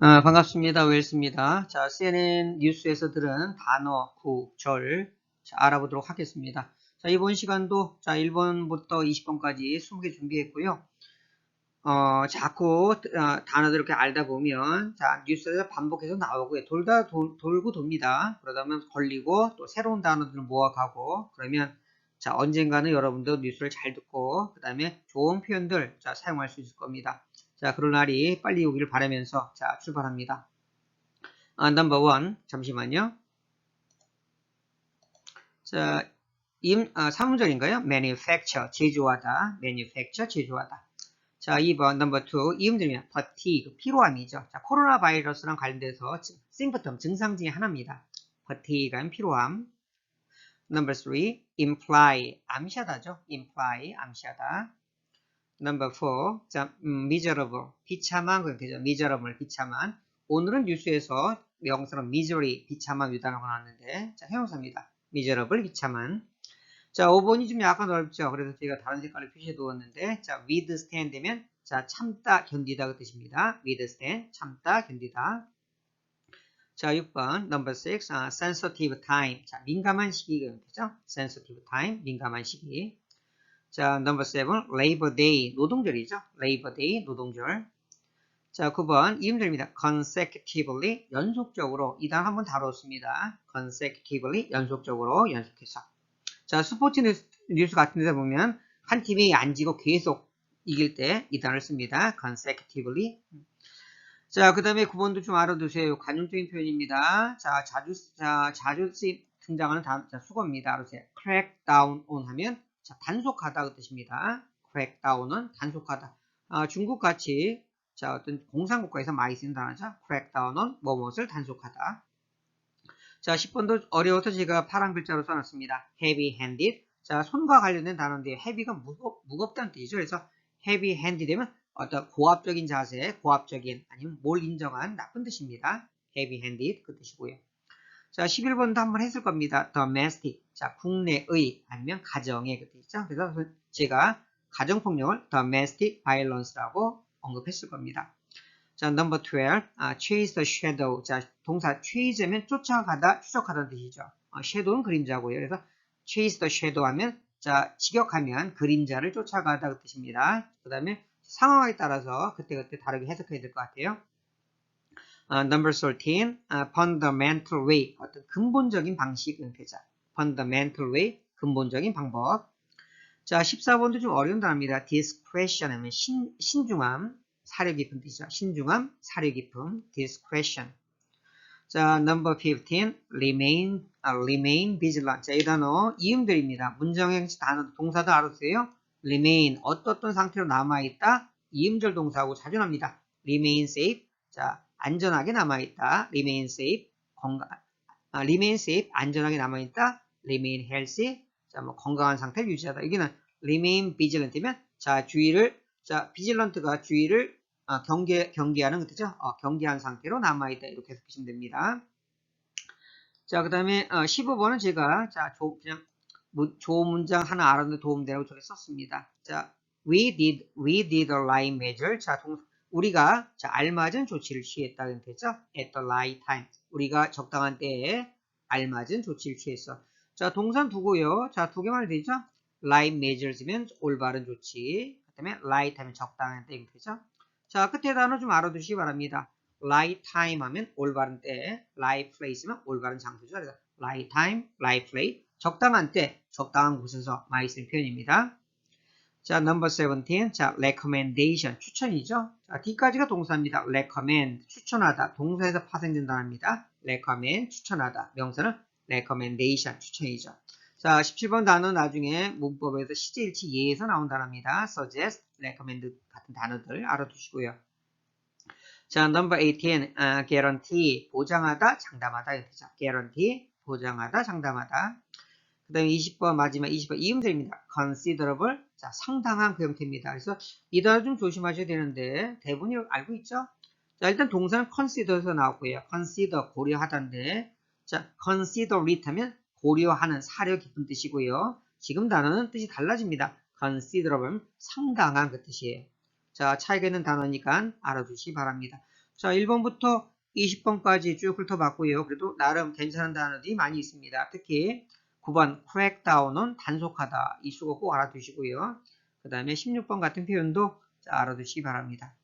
아, 반갑습니다. 웰스입니다. 자, CNN 뉴스에서 들은 단어, 구, 절 자, 알아보도록 하겠습니다. 자, 이번 시간도 자, 1번부터 20번까지 20개 준비했고요. 어, 자꾸 어, 단어들 이렇게 알다 보면 자, 뉴스에서 반복해서 나오고요. 돌다 돌, 돌고 돕니다. 그러다 보면 걸리고 또 새로운 단어들을 모아가고 그러면 자, 언젠가는 여러분도 뉴스를 잘 듣고 그 다음에 좋은 표현들 자, 사용할 수 있을 겁니다. 자, 그런 날이 빨리 오기를 바라면서 자, 출발합니다. 아, 넘버 원. 잠시만요. 자, 임, 아, 3문절인가요? manufacture, 제조하다. manufacture, 제조하다. 자, 2번, 넘버 2. 이음들면 fatigue, 피로함이죠. 자, 코로나 바이러스랑 관련돼서 symptom, 증상 중에 하나입니다. fatigue는 피로함. 넘버 3. imply, 암시하다죠. imply, 암시하다. Number 4. 자, 음, miserable. 비참한 그렇게 되죠. miserable, 비참한. 오늘은 뉴스에서 명사로 misery, 비참한 유단어가 나왔는데, 자, 형용사입니다. miserable, 비참한. 자, 5번이 좀 약간 어렵죠. 그래서 제가 다른 색깔을 표시해 두었는데, 자, withstand 되면, 자, 참다, 견디다 그 뜻입니다. withstand, 참다, 견디다. 자, 6번, number 6, 아, sensitive time. 자, 민감한 시기가 되죠. sensitive time, 민감한 시기. 자, number 7, Labor Day, 노동절이죠. Labor Day, 노동절. 자, 9번, 이음절입니다. consecutively, 연속적으로. 이 단어 한번 다뤘습니다. consecutively, 연속적으로, 연속해서. 자, 스포츠 뉴스, 뉴스 같은 데 보면, 한 팀이 안 지고 계속 이길 때 이 단어를 씁니다. consecutively. 자, 그 다음에 9번도 좀 알아두세요. 관용적인 표현입니다. 자, 자주, 자, 자주 등장하는 단어, 자, 수거입니다. 알아두세요. crack down on 하면, 자, 단속하다 그 뜻입니다. crack down은 단속하다. 아, 중국 같이 자, 어떤 공산국가에서 많이 쓰는 단어죠. crack down은 뭐뭇을 단속하다. 자, 10번도 어려워서 제가 파란 글자로 써놨습니다. heavy handed. 자, 손과 관련된 단어인데 heavy가 무겁, 무겁다는 뜻이죠. 그래서 heavy handed 되면 어떤 고압적인 자세, 고압적인 아니면 뭘 인정한 나쁜 뜻입니다. heavy handed 그 뜻이고요. 자, 11번도 한번 했을 겁니다. domestic. 자, 국내의 아니면 가정의 그 뜻이죠. 그래서 제가 가정폭력을 domestic violence라고 언급했을 겁니다. 자, number 12. 아, chase the shadow. 자, 동사 chase면 쫓아가다, 추적하다는 뜻이죠. 어, shadow는 그림자고요. 그래서 chase the shadow 하면 자, 직역하면 그림자를 쫓아가다 그 뜻입니다. 그 다음에 상황에 따라서 그때그때 다르게 해석해야 될 것 같아요. 어, number 13, 어, fundamental way, 어떤 근본적인 방식은 되죠. fundamental way, 근본적인 방법. 자, 14번도 좀 어려운 단어입니다. discretion 하면 신, 신중함, 사려 깊은 뜻이죠. 신중함, 사려 깊음, discretion. 자, number 15, remain, 아, remain vigilant. 자, 이 단어 이음들입니다. 문장형 단어, 동사도 알아두세요. remain, 어떤 상태로 남아있다. 이음절 동사하고 자주 납니다. remain safe. 자, 안전하게 남아있다. remain safe. 건강, 아, remain safe. 안전하게 남아있다. remain healthy. 자, 뭐 건강한 상태를 유지하다. 여기는 remain vigilant면 자, 주의를 자, vigilant가 주의를 어, 경계 경계하는 그 뜻이죠. 어, 경계한 상태로 남아 있다. 이렇게 해석하시면 됩니다. 자, 그 다음에 어, 15번은 제가 자, 조, 그냥 무, 좋은 문장 하나 알아듣는 도움되라고 저기 썼습니다. 자, we did we did the right measure. 자, 동, 우리가 자, 알맞은 조치를 취했다는 뜻이죠. at the right time. 우리가 적당한 때에 알맞은 조치를 취했어. 자, 동산 두고요. 자, 두 개만 되죠? right measures면 올바른 조치. 그다음에 right 하면 적당한 때 되죠? 자, 끝에 단어 좀 알아두시기 바랍니다. right time 하면 올바른 때, right place면 올바른 장소죠. 그래서 right time, right place. 적당한 때, 적당한 곳에서 많이 쓰는 표현입니다. 자, number 17. 자, recommendation. 추천이죠. 자, D까지가 동사입니다. recommend. 추천하다. 동사에서 파생된 단어입니다. recommend. 추천하다. 명사는 recommendation. 추천이죠. 자, 17번 단어 나중에 문법에서 시제일치 예에서 나온 단어입니다. suggest, recommend 같은 단어들 알아두시고요. 자, number 18, uh, guarantee, 보장하다, 장담하다. 이렇죠. guarantee, 보장하다, 장담하다. 그 다음에 20번 마지막 20번 이음들입니다. considerable, 자, 상당한 그 형태입니다. 그래서 이 단어 좀 조심하셔야 되는데 대부분 이 알고 있죠? 자, 일단 동사는 consider에서 나왔고요. consider, 고려하다인데 자, considerate 하면 고려하는 사려 깊은 뜻이고요. 지금 단어는 뜻이 달라집니다. considerable 상당한 그 뜻이에요. 자, 차이가 있는 단어니까 알아두시기 바랍니다. 자, 1번부터 20번까지 쭉 훑어봤고요. 그래도 나름 괜찮은 단어들이 많이 있습니다. 특히 9번 crack down은 단속하다. 이 수고 꼭 알아두시고요. 그 다음에 16번 같은 표현도 자, 알아두시기 바랍니다.